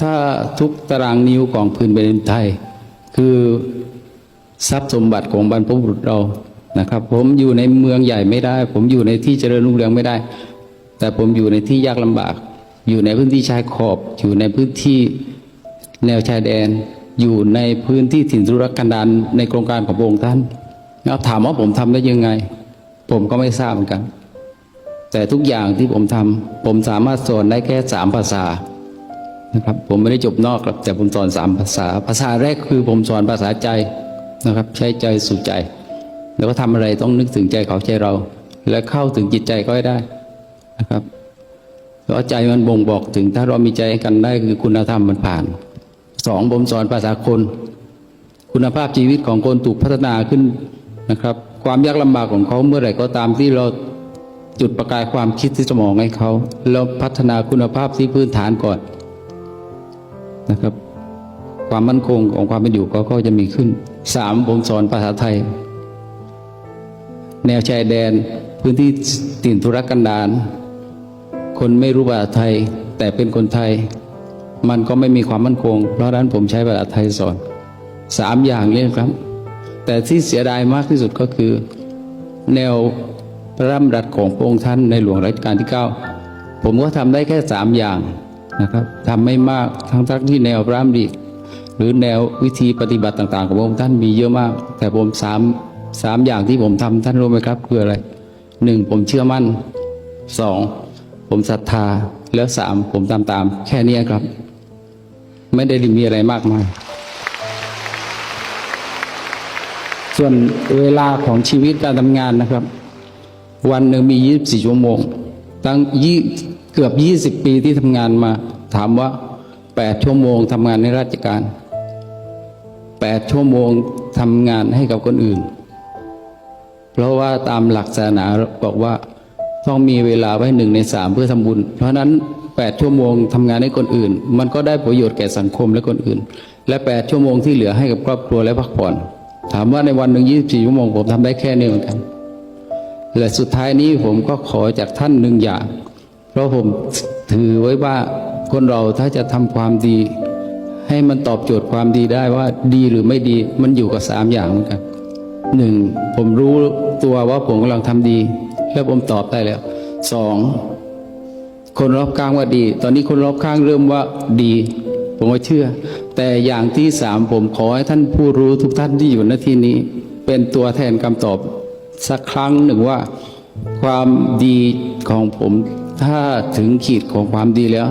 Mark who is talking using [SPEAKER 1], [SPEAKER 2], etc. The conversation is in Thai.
[SPEAKER 1] ถ้าทุกตารางนิ้วของพื้นแผ่นดินไทย คือทรัพย์สมบัติของบรรพบุรุษเรานะครับ ผมอยู่ในเมืองใหญ่ไม่ได้ ผมอยู่ในที่เจริญรุ่งเรืองไม่ได้ แต่ผมอยู่ในที่ยากลำบาก อยู่ในพื้นที่ชายขอบ อยู่ในพื้นที่แนวชายแดน อยู่ในพื้นที่ถิ่นธุรกันดารในโครงการของพระองค์ท่านแล้วถามว่าผมทำได้ยังไง ผมก็ไม่ทราบเหมือนกัน แต่ทุกอย่างที่ผมทำผมสามารถสอนได้แค่สามภาษา นะครับผมไม่ได้จบนอกครับแต่ผมสอนสามภาษา ภาษาแรกคือผมสอนภาษาใจนะครับ ใช้ใจสู่ใจ แล้วก็ทำอะไรต้องนึกถึงใจเขาใจเรา และเข้าถึงจิตใจก็ได้นะครับแล้วใจมันบ่งบอกถึง ถ้าเรามีใจกันได้คือคุณธรรมมันผ่านสองผมสอนภาษาคน คุณภาพชีวิตของคนถูกพัฒนาขึ้นนะครับ ความยากลำบากของเขาเมื่อไหร่ก็ตามที่เราจุดประกายความคิดที่สมองให้เขาแล้วพัฒนาคุณภาพที่พื้นฐานก่อน นะครับ ความมั่นคงของความเป็นอยู่ก็จะมีขึ้นสามผมสอนภาษาไทย แนวชายแดนพื้นที่ถิ่นธุรกันดารคนไม่รู้ภาษาไทย แต่เป็นคนไทย มันก็ไม่มีความมั่นคง เพราะฉะนั้นผมใช้ภาษาไทยสอนสามอย่างนี้ครับ แต่ที่เสียดายมากที่สุดก็คือ แนวพระราชดำรัสของพระองค์ท่านในหลวงรัชกาลที่ 9 ผมก็ทำได้แค่สามอย่าง นะครับทำไม่มากทั้งทั้งที่แนวพระราชดำริหรือแนววิธีปฏิบัติต่าง ๆ ของพระองค์ท่านมีเยอะมาก แต่ผมสามสามอย่างที่ผมทำท่านรู้ไหมครับคืออะไรหนึ่งผมเชื่อมั่นสองผมศรัทธาแล้วสามผมตามตาม แค่นี้ครับ ไม่ได้มีอะไรมากมาย ส่วนเวลาของชีวิตการทำงานนะครับ วันหนึ่งมี 24 ชั่วโมง ตั้งยี่ เกือบ 20 ปีที่ทำงานมา ถามว่า 8 ชั่วโมงทำงานในราชการ 8 ชั่วโมงทำงานให้กับคนอื่น เพราะว่าตามหลักศาสนาบอกว่าต้องมีเวลาไว้หนึ่งในสามเพื่อทำบุญ เพราะนั้น 8 ชั่วโมงทำงานให้คนอื่น มันก็ได้ประโยชน์แก่สังคมและคนอื่น และ 8 ชั่วโมงที่เหลือให้กับครอบครัวและพักผ่อน ถามว่าในวันหนึ่ง24 ชั่วโมงผมทำได้แค่นี้เหมือนกันและสุดท้ายนี้ผมก็ขอจากท่านหนึ่งอย่าง เพราะผมถือไว้ว่าคนเราถ้าจะทำความดี ให้มันตอบโจทย์ความดีได้ว่าดีหรือไม่ดีมันอยู่กับสามอย่างเหมือนกันหนึ่งผมรู้ตัวว่าผมกำลังทำดี แล้วผมตอบได้แล้วสองคนรอบข้างว่าดี ตอนนี้คนรอบข้างเริ่มว่าดี ผมก็เชื่อ แต่อย่างที่สามผมขอให้ท่านผู้รู้ทุกท่านที่อยู่ณที่นี้ เป็นตัวแทนคำตอบสักครั้งหนึ่งว่า ความดีของผม ถ้าถึงขีดของความดีแล้ว